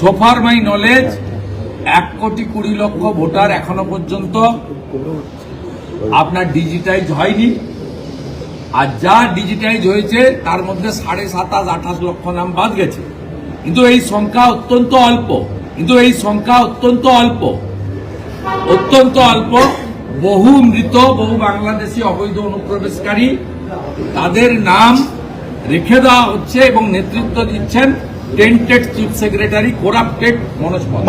সোফার my knowledge এক কোটি কুড়ি লক্ষ ভোটার এখনও পর্যন্ত আপনার ডিজিটাইজ হয়নি। আর যা ডিজিটাইজ হয়েছে, তার মধ্যে সাড়ে সাতাশ আঠাশ লক্ষ নাম বাদ গেছে। কিন্তু এই সংখ্যা অত্যন্ত অল্প। কিন্তু এই সংখ্যা অত্যন্ত অল্প। অত্যন্ত অল্প। বহু মৃত, বহু বাংলাদেশি অবৈধ অনুপ্রবেশকারী, তাদের নাম রেখে দেওয়া হচ্ছে এবং নেতৃত্ব দিচ্ছেন টেন্টেড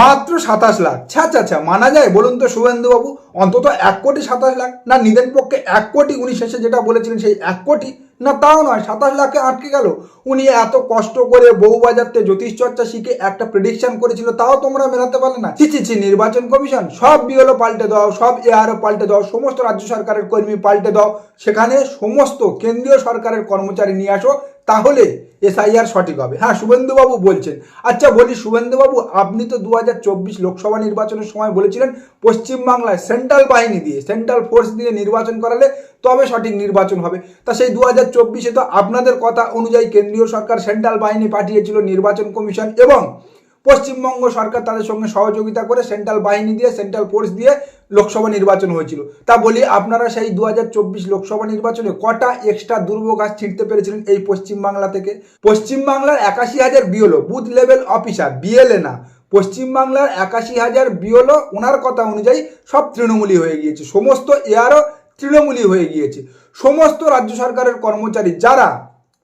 মাত্র সাতাশ লাখ। ছা ছা ছা, মানা যায়? বলুন তো শুভেন্দু বাবু অন্তত এক কোটি সাতাশ লাখ? না, নিদেন পক্ষে এক কোটি উনি শেষে যেটা বলেছিলেন সেই এক কোটি? না, তাও নয়, সাতাশ লাখে আটকে গেল। উনি এত কষ্ট করে বহু বাজারতে জ্যোতিষ চর্চা শিখে একটা প্রেডিকশন করেছিল, তাও তোমরা মেলাতে পারলে না। ছি ছি, নির্বাচন কমিশন, সব বিএলও পাল্টে দাও, সব এআরও পাল্টে দাও, সমস্ত রাজ্য সরকারের কর্মী পাল্টে দাও, সেখানে সমস্ত কেন্দ্রীয় সরকারের কর্মচারী নিয়ে আসো তাহলে এসআইআর সঠিক হবে। হ্যাঁ শুভেন্দুবাবু বলছেন। আচ্ছা বলি শুভেন্দুবাবু, আপনি তো দু হাজার চব্বিশ লোকসভা নির্বাচনের সময় বলেছিলেন, পশ্চিমবাংলায় সেন্ট্রাল বাহিনী দিয়ে, সেন্ট্রাল ফোর্স দিয়ে নির্বাচন করালে তবে সঠিক নির্বাচন হবে। তা সেই দু হাজার চব্বিশে তো আপনাদের কথা অনুযায়ী কেন্দ্রীয় সরকার সেন্ট্রাল বাহিনী পাঠিয়েছিল নির্বাচন কমিশন এবং পশ্চিমবঙ্গ সরকার তাদের সঙ্গে সহযোগিতা করে সেন্ট্রাল বাহিনী দিয়ে, সেন্ট্রাল ফোর্স দিয়ে লোকসভা নির্বাচন হয়েছিল। তা বলি আপনারা সেই দু হাজার চব্বিশ লোকসভা নির্বাচনে কটা এক্সট্রা দুর্ব গাছ ছিঁড়তে পেরেছিলেন এই পশ্চিমবাংলা থেকে? পশ্চিমবাংলার একাশি হাজার BLO, booth level officer BLA না। পশ্চিমবাংলার একাশি হাজার বিএলও ওনার কথা অনুযায়ী সব তৃণমূলী হয়ে গিয়েছে। সমস্ত এয়ারও তৃণমূলী হয়ে গিয়েছে। সমস্ত রাজ্য সরকারের কর্মচারী যারা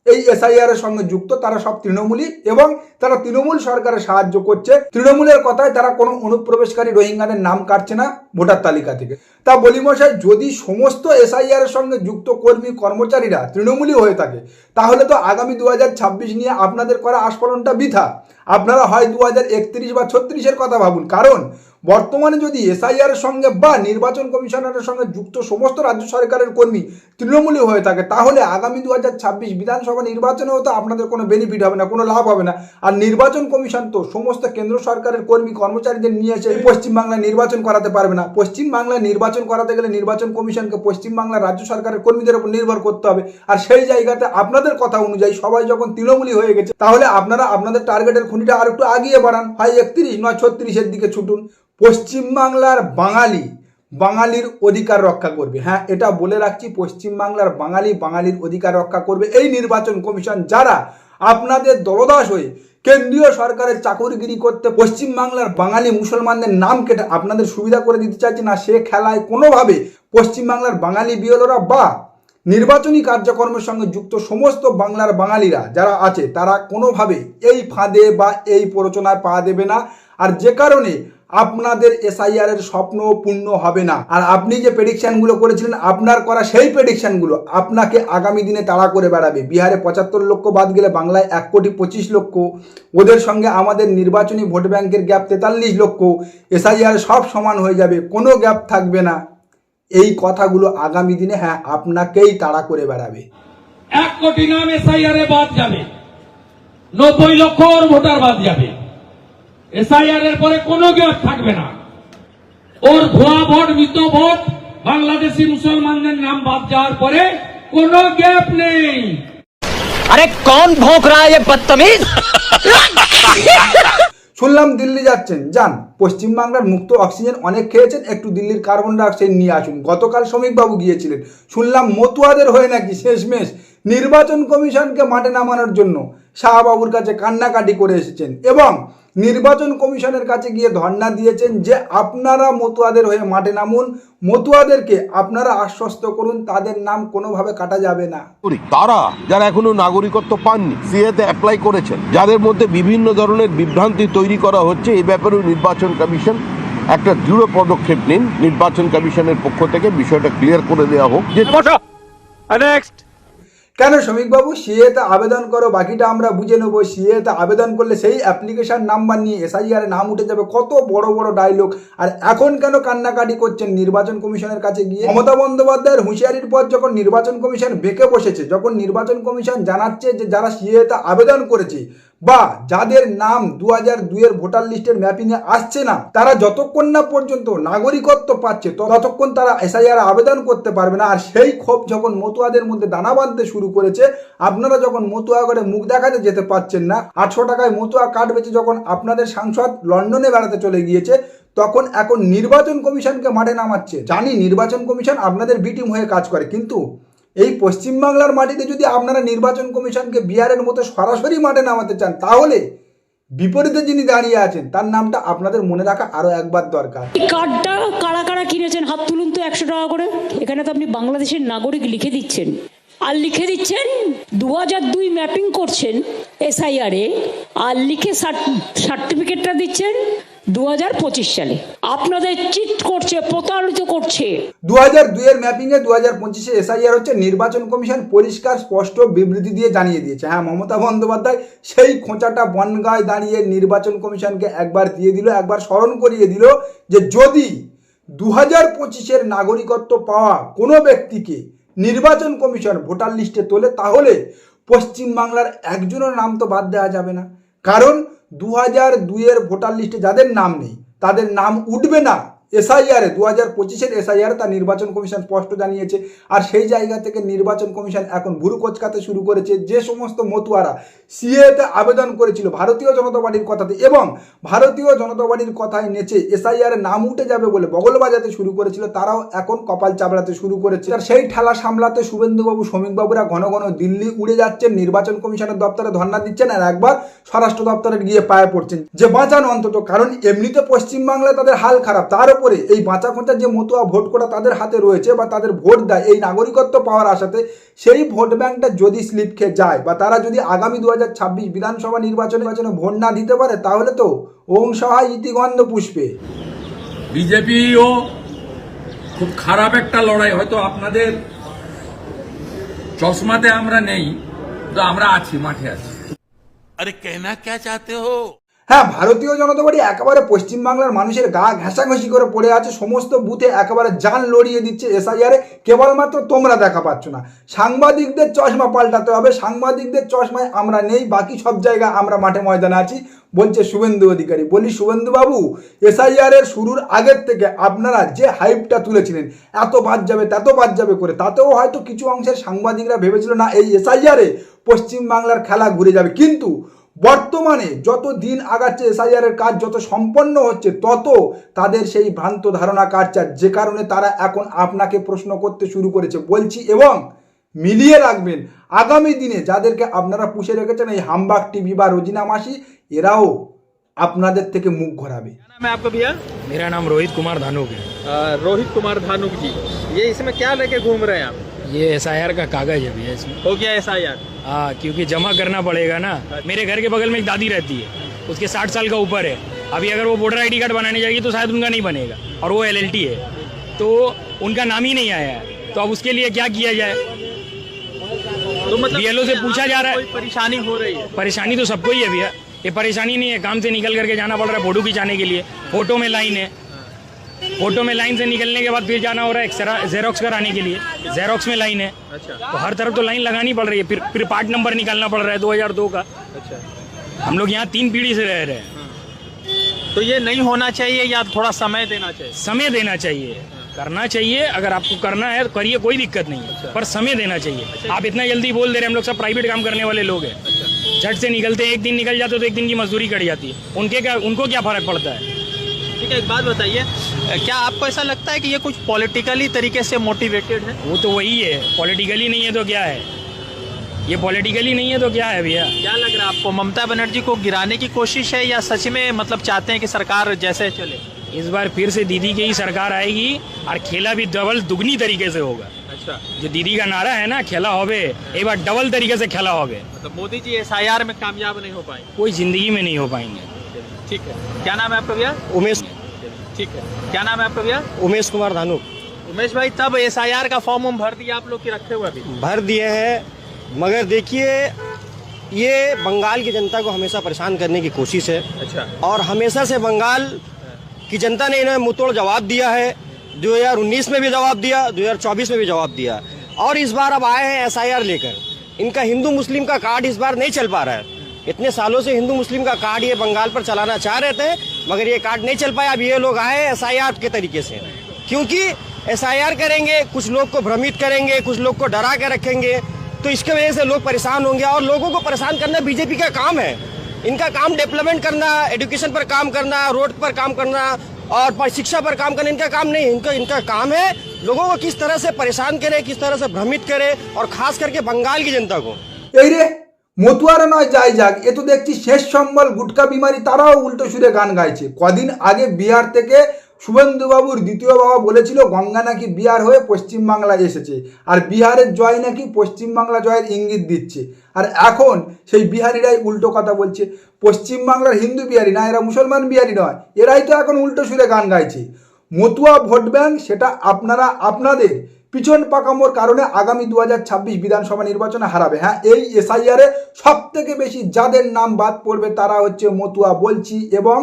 এই এসআইআর এর সঙ্গে যুক্ত, তারা সব তৃণমূলই এবং তারা তৃণমূল সরকারের সাহায্য করছে। তৃণমূলের কথায় তারা কোনো অনুপ্রবেশকারী রোহিঙ্গাদের নাম কাটছে না ভোটার তালিকা থেকে। তা বলি মশাই, যদি সমস্ত এসআইআর এর সঙ্গে যুক্ত কর্মী, কর্মচারীরা তৃণমূলই হয়ে থাকে, তাহলে তো আগামী দু হাজার ছাব্বিশ নিয়ে আপনাদের করা আস্ফলনটা বৃথা। আপনারা হয় দু হাজার একত্রিশ বা ছত্রিশের কথা ভাবুন। কারণ বর্তমানে যদি এসআইআর সঙ্গে বা নির্বাচন কমিশনারের সঙ্গে যুক্ত সমস্ত রাজ্য সরকারের কর্মী তৃণমূলী হয়ে থাকে, তাহলে আগামী দুহাজার ছাব্বিশ বিধানসভা নির্বাচনেও তো আপনাদের কোনো বেনিফিট হবে না, কোনো লাভ হবে না। আর নির্বাচন কমিশন তো সমস্ত কেন্দ্র সরকারের কর্মী কর্মচারীদের নিয়ে এসে পশ্চিমবাংলায় নির্বাচন করাতে পারবে না। পশ্চিমবাংলায় নির্বাচন করাতে গেলে নির্বাচন কমিশনকে পশ্চিমবাংলার রাজ্য সরকারের কর্মীদের উপর নির্ভর করতে হবে। আর সেই জায়গাতে আপনাদের কথা অনুযায়ী সবাই যখন তৃণমূলী হয়ে গেছে, তাহলে আপনারা আপনাদের টার্গেটের খুঁটিটা আর একটু আগিয়ে বাড়ান। হয় একত্রিশ, নয় ছত্রিশের দিকে ছুটুন। পশ্চিমবাংলার বাঙালি, বাঙালির অধিকার রক্ষা করবে। হ্যাঁ এটা বলে রাখছি, পশ্চিমবাংলার বাঙালি, বাঙালির অধিকার রক্ষা করবে। এই নির্বাচন কমিশন যারা আপনাদের দলদাস হয়ে কেন্দ্রীয় সরকারের চাকরিগিরি করতে পশ্চিমবাংলার বাঙালি মুসলমানদের নাম কেটে আপনাদের সুবিধা করে দিতে চাইছে না, সে খেলায় কোনোভাবে পশ্চিমবাংলার বাঙালি বিয়লরা বা নির্বাচনী কার্যক্রমের সঙ্গে যুক্ত সমস্ত বাংলার বাঙালিরা যারা আছে, তারা কোনোভাবে এই ফাঁদে বা এই প্ররোচনায় পা দেবে না। আর যে কারণে আপনাদের এসআইআর এর স্বপ্ন পূর্ণ হবে না। আর আপনি যে প্রেডিকশনগুলো করেছিলেন, আপনার করা সেই প্রেডিকশনগুলো আপনাকে আগামী দিনে তাড়া করে বেড়াবে। বিহারে পঁচাত্তর লক্ষ বাদ গেলে বাংলায় এক কোটি পঁচিশ লক্ষ। ওদের সঙ্গে আমাদের নির্বাচনী ভোট ব্যাংকের গ্যাপ তেতাল্লিশ লক্ষ। এসআইআর সব সমান হয়ে যাবে, কোনো গ্যাপ থাকবে না। এই কথাগুলো আগামী দিনে হ্যাঁ আপনাকেই তাড়া করে বেড়াবে। এক কোটি নাম সাইয়ারে বাদ যাবে। নব্বই লক্ষ ভোটার বাদ যাবে। এসআইআর এর পরে কোনো কেউ থাকবে না। ওর ভুয়া ভোট মৃত ভোট বাংলাদেশি মুসলমানদের নাম বাদ যাওয়ার পরে কোনো গ্যাপ নেই। আরে কন ভোঁক রা বদতমিজ? শুনলাম দিল্লি যাচ্ছেন, যান। পশ্চিমবাংলার মুক্ত অক্সিজেন অনেক খেয়েছেন, একটু দিল্লির কার্বন ডাইঅক্সাইড নিয়ে আসুন। গতকাল শ্রমিকবাবু গিয়েছিলেন। শুনলাম মতুয়াদের হয়ে নাকি শেষমেশ নির্বাচন কমিশনকে মাঠে নামানোর জন্য। শাহবাবুর কাছে কান্নাকাটি করে এসেছেন এবং নির্বাচন কমিশনের কাছে গিয়ে ধর্ণা দিয়েছেন যে আপনারা মতুয়াদের হয়ে মাঠে নামুন মতুয়াদেরকে আপনারা আশ্বস্ত করুন তাদের নাম কোনোভাবে কাটা যাবে না। তারা যারা এখনও নাগরিকত্ব পাননি সিএতে অ্যাপ্লাই করেছেন যাদের মধ্যে বিভিন্ন ধরনের বিভ্রান্তি তৈরি করা হচ্ছে এই ব্যাপারেও নির্বাচন কমিশন একটা দৃঢ় পদক্ষেপ নিন। নির্বাচন কমিশনের পক্ষ থেকে বিষয়টা ক্লিয়ার করে দেওয়া হোক কেন শ্রমিকবাবু সিএতে আবেদন করো, বাকিটা আমরা বুঝে নেব। সিএতে আবেদন করলে সেই অ্যাপ্লিকেশান নাম্বার নিয়ে এসআইআরে নাম উঠে যাবে। কত বড় বড় ডায়লগ আর এখন কেন কান্নাকাটি করছেন নির্বাচন কমিশনের কাছে গিয়ে? মমতা বন্দ্যোপাধ্যায়ের হুঁশিয়ারির পর যখন নির্বাচন কমিশন বেঁকে বসেছে, যখন নির্বাচন কমিশন জানাচ্ছে যে যারা সিএতে আবেদন করেছে বা যাদের নাম দু হাজার দুইয়ের ভোটার লিস্টের ম্যাপিংয়ে আসছে না, তারা যতক্ষণ না পর্যন্ত নাগরিকত্ব পাচ্ছে ততক্ষণ তারা এসআইআর আবেদন করতে পারবে না। আর সেই ক্ষোভ যখন মতুয়াদের মধ্যে দানা বাঁধতে শুরু করেছে, আপনারা যখন মতুয়া করে মুখ দেখাতে যেতে পারছেন না, আটশো টাকায় মতুয়া কার্ড বেচে যখন আপনাদের সাংসদ লন্ডনে বেড়াতে চলে গিয়েছে, তখন এখন নির্বাচন কমিশনকে মাঠে নামাচ্ছে। জানি নির্বাচন কমিশন আপনাদের বিটিম হয়ে কাজ করে, কিন্তু এই পশ্চিমবাংলার মাটিতে যদি আপনারা নির্বাচন কমিশনকে বিহারের মতো সরাসরি মাঠে নামাতে চান, তাহলে বিপরীতে যিনি দাঁড়িয়ে আছেন, তার নামটা আপনাদের মনে রাখা আরও একবার দরকার। কার্ডটা কারা কারা কিনেছেন? হাত তুলুন তো একশো টাকা করে। এখানে তো আপনি বাংলাদেশের নাগরিক লিখে দিচ্ছেন। আর লিখে দিচ্ছেন দু দুই ম্যাপিং করছেন এসআইআরে আর লিখে সার্টিফিকেটটা দিচ্ছেন দু হাজার পঁচিশ সালে। আপনাদের চিট করছে, প্রতারিত করছে। দু হাজার দুইয়ের ম্যাপিংয়ে দু হাজার পঁচিশে এসআইআর হচ্ছে নির্বাচন কমিশন পরিষ্কার, স্পষ্ট বিবৃতি দিয়ে জানিয়ে দিয়েছে। হ্যাঁ মমতা বন্দ্যোপাধ্যায় সেই খোঁচাটা বনগায় দাঁড়িয়ে নির্বাচন কমিশনকে একবার দিয়ে দিল, একবার স্মরণ করিয়ে দিল যে যদি দু হাজার পঁচিশের নাগরিকত্ব পাওয়া কোনো ব্যক্তিকে নির্বাচন কমিশন ভোটার লিস্টে তোলে তাহলে পশ্চিমবাংলার একজনের নাম তো বাদ দেওয়া যাবে না। কারণ দু হাজার দুইয়ের ভোটার লিস্টে যাদের নাম নেই, তাদের নাম উঠবে না। এসআইআরে দু হাজার পঁচিশের এসআইআর তা নির্বাচন কমিশন স্পষ্ট জানিয়েছে। আর সেই জায়গা থেকে নির্বাচন কমিশন এখন ভুরু কোচকাতে শুরু করেছে। যে সমস্ত মতুয়ারা সিএতে আবেদন করেছিল ভারতীয় জনতা পার্টির কথাতে এবং ভারতীয় জনতা পার্টির কথায় নেচে এসআইআর নাম উঠে যাবে বলে বগল বাজাতে শুরু করেছিল, তারাও এখন কপাল চাবড়াতে শুরু করেছে। আর সেই ঠেলা সামলাতে শুভেন্দুবাবু, শ্রমিকবাবুরা ঘন ঘন দিল্লি উড়ে যাচ্ছেন। নির্বাচন কমিশনের দপ্তরে ধর্ণা দিচ্ছেন আর একবার স্বরাষ্ট্র দপ্তরে গিয়ে পায়ে পড়ছেন। যে বাঁচান অন্তত, কারণ এমনিতে পশ্চিমবাংলায় তাদের হাল খারাপ, তার করে এই বাঁচা খোঁচা যে মতুয়া ভোট করা তাদের হাতে রয়েছে বা তাদের ভোট দেয় এই নাগরিকত্ব পাওয়ার আশাতে সেই ভোট ব্যাংকটা যদি স্লিপ খেয়ে যায় বা তারা যদি আগামী দু হাজার ছাব্বিশ বিধানসভা নির্বাচনে নির্বাচনে ভোট না দিতে পারে তাহলে তো ওম সহায় ইতিগন্ধ পুষ্পে। বিজেপিও খুব খারাপ একটা লড়াই হয়তো আপনাদের চশমাতে আমরা নেই তো আমরা আছি মাঠে আছি। আরে কেনা কে চাতে হো? হ্যাঁ ভারতীয় জনতা পার্টি একেবারে পশ্চিমবাংলার মানুষের গা ঘেঁষাঘেঁষি করে পড়ে আছে, সমস্ত বুথে একেবারে জান লড়িয়ে দিচ্ছে এসআইআরে কেবলমাত্র তোমরা দেখা পাচ্ছ না। সাংবাদিকদের চশমা পাল্টাতে হবে, সাংবাদিকদের চশমায় আমরা নেই, বাকি সব জায়গায় আমরা মাঠে ময়দানে আছি, বলছে শুভেন্দু অধিকারী। বলি শুভেন্দু বাবু এসআইআর এর শুরুর আগের থেকে আপনারা যে হাইপটা তুলেছিলেন, এত বাদ যাবে, তত বাদ যাবে করে, তাতেও হয়তো কিছু অংশের সাংবাদিকরা ভেবেছিল, না, এই এসআইআরে পশ্চিমবাংলার খেলা ঘুরে যাবে। কিন্তু বর্তমানে যত দিন আগাচ্ছে এসআইআর এর কাজ যত সম্পন্ন হচ্ছে তত তাদের সেই ভ্রান্ত ধারণা কাটছে যে কারণে তারা এখন আপনাকে প্রশ্ন করতে শুরু করেছে বলছি এবং মিলিয়ে রাখবেন আগামী দিনে যাদেরকে আপনারা পুষে রেখেছেন এই হামবাগ টিভি বা রোজিনা মাসি এরাও আপনাদের থেকে মুখ ঘোরাবে नाम है आपका भैया मेरा नाम रोहित कुमार धानुक है अ, रोहित कुमार धानुक जी ये इसमें क्या लेके घूम रहे हैं आप ये एसआईआर का कागज़ है भैया इसमें। हो गया एस आई आर हाँ क्योंकि जमा करना पड़ेगा ना। मेरे घर के बगल में एक दादी रहती है। उसके साठ साल का ऊपर है। अभी अगर वो वोटर आईडी कार्ड बनाने जाएगी तो शायद उनका नहीं बनेगा। और वो एलएलटी है। तो उनका नाम ही नहीं आया है। तो अब उसके लिए क्या किया जाए? तो मतलब BLO से पूछा जा रहा है। परेशानी हो रही है? परेशानी तो सबको ही है भैया। ये परेशानी नहीं है। काम से निकल करके जाना पड़ रहा है। फ़ोटो खिंचाने के लिए। फ़ोटो में लाइन है। फ़ोटो में लाइन से निकलने के बाद फिर जाना हो रहा है जेरोक्स कराने के लिए। जेरोक्स में लाइन है। अच्छा। तो हर तरफ़ तो लाइन लगानी पड़ रही है। फिर फिर पार्ट नंबर निकालना पड़ रहा है 2002 का। अच्छा। हम लोग यहाँ तीन पीढ़ी से रह रहे हैं। तो ये नहीं होना चाहिए या थोड़ा समय देना चाहिए? समय देना चाहिए। करना चाहिए। अगर आपको करना है तो करिए कोई दिक्कत नहीं है। पर समय देना चाहिए। आप इतना जल्दी बोल दे रहे हैं हम लोग सब प्राइवेट काम करने वाले लोग हैं। झट से निकलते हैं एक दिन निकल जाते तो एक दिन की मजदूरी कट जाती है। उनके क्या उनको क्या फ़र्क पड़ता है? ठीक है एक बात बताइए। क्या आपको ऐसा लगता है कि ये कुछ पॉलिटिकली तरीके से मोटिवेटेड है? वो तो वही है। पॉलिटिकली नहीं है तो क्या है? ये पॉलिटिकली नहीं है तो क्या है भैया? क्या लग रहा है आपको? ममता बनर्जी को गिराने की कोशिश है या सच में मतलब चाहते हैं कि सरकार जैसे चले? इस बार फिर से दीदी की ही सरकार आएगी और खेला भी डबल दुगनी तरीके से होगा। अच्छा। जो दीदी का नारा है ना खेला होवे एक बार डबल तरीके से खेला होवे मतलब मोदी जी एस में कामयाब नहीं हो पाएँगे कोई ज़िंदगी में नहीं हो पाएँगे। ठीक है। क्या नाम है आपका भैया? उमेश। ठीक है। क्या नाम है आपका भैया? उमेश कुमार धानु। उमेश भाई तब एस का फॉर्म उम भर दिया आप लोग की रखे हुए अभी। भर दिए हैं मगर देखिए ये बंगाल की जनता को हमेशा परेशान करने की कोशिश है। अच्छा। और हमेशा से बंगाल की जनता ने इन्हें मुंहतोड़ जवाब दिया है। 2019 में भी जवाब दिया 2024 में भी जवाब दिया। और इस बार अब आए हैं एसआईआर लेकर। इनका हिंदू मुस्लिम का कार्ड इस बार नहीं चल पा रहा है। इतने सालों से हिंदू मुस्लिम का कार्ड ये बंगाल पर चलाना चाह रहे थे, मगर ये कार्ड नहीं चल पाया। अब ये लोग आए एसआईआर के तरीके से। क्योंकि एसआईआर करेंगे, कुछ लोग को भ्रमित करेंगे, कुछ लोग को डरा के रखेंगे तो इसके वजह से लोग परेशान होंगे और लोगों को परेशान करना बीजेपी का काम है। इनका काम डेवलपमेंट करना, एडुकेशन पर काम करना, रोड पर काम करना और शिक्षा पर काम करना, इनका काम नहीं, इनका इनका काम है लोगों को किस तरह से परेशान करे, किस तरह से भ्रमित करे और खास करके बंगाल की जनता को। यही মতুয়ারা নয়, যাই যাক, এ তো দেখছি শেষ সম্বল, গুটকা বিমারি, তারাও উল্টো সুরে গান গাইছে। কদিন আগে বিহার থেকে শুভেন্দুবাবুর দ্বিতীয় বাবা বলেছিল, গঙ্গা নাকি বিহার হয়ে পশ্চিমবাংলায় এসেছে। আর বিহারের জয় নাকি পশ্চিমবাংলা জয়ের ইঙ্গিত দিচ্ছে। আর এখন সেই বিহারিরাই উল্টো কথা বলছে, পশ্চিমবাংলার হিন্দু বিহারি, না, এরা মুসলমান বিহারি নয়, এরাই তো এখন উল্টো সুরে গান গাইছে। মতুয়া ভোট ব্যাংক, সেটা আপনারা, আপনাদের পিছন পাকামোর কারণে আগামী দু হাজার ছাব্বিশ বিধানসভা নির্বাচনে হারাবে। হ্যাঁ এই এসআইআরে সব থেকে বেশি যাদের নাম বাদ পড়বে তারা হচ্ছে মতুয়া বলছি এবং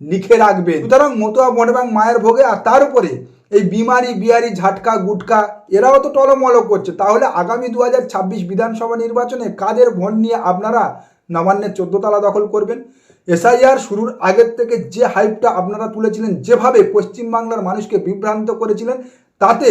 লিখে রাখবে। সুতরাং মতুয়া ভোট ব্যাংক মায়ের ভোগে আর তার উপরে এই বিমারি বিহারি ঝাটকা, গুটকা, এরাও তো টলমল করছে। তাহলে আগামী দু হাজার ছাব্বিশ বিধানসভা নির্বাচনে কাদের ভোট নিয়ে আপনারা নবান্নের চোদ্দ তলা দখল করবেন? এসআইআর শুরুর আগের থেকে যে হাইপটা আপনারা তুলেছিলেন, যেভাবে পশ্চিমবাংলার মানুষকে বিভ্রান্ত করেছিলেন, তাতে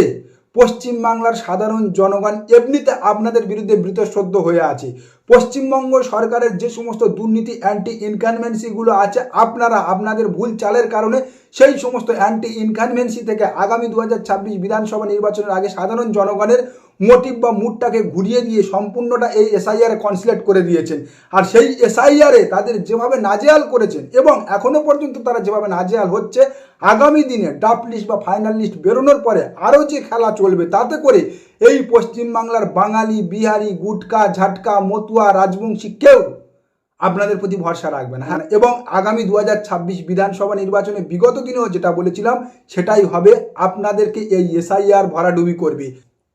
পশ্চিমবাংলার সাধারণ জনগণ এমনিতে আপনাদের বিরুদ্ধে বৃতসদ্য হয়ে আছে। পশ্চিমবঙ্গ সরকারের যে সমস্ত দুর্নীতি অ্যান্টি ইনকানভেন্সিগুলো আছে, আপনারা আপনাদের ভুল চালের কারণে সেই সমস্ত অ্যান্টি ইনকানভেন্সি থেকে আগামী দু হাজার ছাব্বিশ বিধানসভা নির্বাচনের আগে সাধারণ জনগণের মোটিভ বা মুডটাকে ঘুরিয়ে দিয়ে সম্পূর্ণটা এই এসআইআরে কনসিলেট করে দিয়েছেন। আর সেই এসআইআরে তাদের যেভাবে নাজেহাল করেছেন এবং এখনও পর্যন্ত তারা যেভাবে নাজেহাল হচ্ছে, আগামী দিনে ডাপ লিস্ট বা ফাইনাল লিস্ট বেরোনোর পরে আরও যে খেলা চলবে তাতে করে এই পশ্চিমবাংলার বাঙালি, বিহারি, গুটকা, ঝাটকা, মতুয়া, রাজবংশী কেউ আপনাদের প্রতি ভরসা রাখবেন হ্যাঁ এবং আগামী দু হাজার ছাব্বিশ বিধানসভা নির্বাচনে বিগত দিনেও যেটা বলেছিলাম, সেটাই হবে, আপনাদেরকে এই এসআইআর ভরাডুবি করবে।